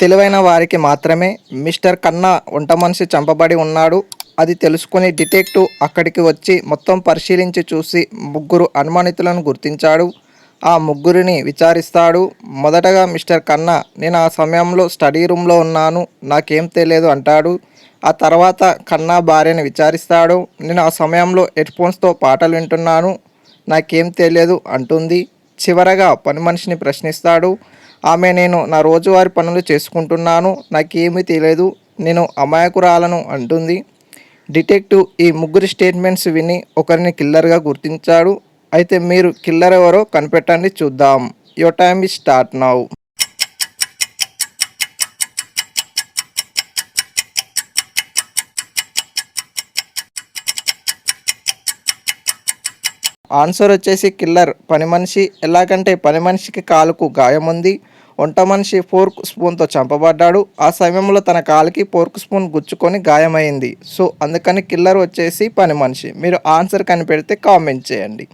తెలివైన వారికి మాత్రమే మిస్టర్ కన్నా వంట మనిషి చంపబడి ఉన్నాడు. అది తెలుసుకుని డిటెక్టివ్ అక్కడికి వచ్చి మొత్తం పరిశీలించి చూసి ముగ్గురు అనుమానితులను గుర్తించాడు. ఆ ముగ్గురిని విచారిస్తాడు. మొదటగా మిస్టర్ కన్నా నేను ఆ సమయంలో స్టడీ రూమ్లో ఉన్నాను నాకేం తెలియదు అంటాడు. ఆ తర్వాత కన్నా భార్యని విచారిస్తాడు. నేను ఆ సమయంలో హెడ్ఫోన్స్తో పాటలు వింటున్నాను నాకేం తెలియదు అంటుంది. చివరగా పని మనిషిని ప్రశ్నిస్తాడు. ఆమె నేను నా రోజువారి పనులు చేసుకుంటున్నాను. నాకేమీ తెలియదు. నేను అమాయకురాలను అంటుంది. డిటెక్టివ్ ఈ ముగ్గురి స్టేట్మెంట్స్ విని ఒకరిని కిల్లర్గా గుర్తించాడు. అయితే మీరు కిల్లర్ ఎవరో కనిపెట్టండి చూద్దాం. యువర్ టైమ్ ఈ స్టార్ట్ నౌ. ఆన్సర్ వచ్చేసి కిల్లర్. పని మనిషి ఎలాగంటే పని మనిషికి కాలుకు గాయం ఉంది. వంట మనిషి ఫోర్క్ స్పూన్తో చంపబడ్డాడు. ఆ సమయంలో తన కాలుకి ఫోర్క్ స్పూన్ గుచ్చుకొని గాయమైంది. సో అందుకని కిల్లర్ వచ్చేసి పని మనిషి. మీరు ఆన్సర్ కనిపెడితే కామెంట్ చేయండి.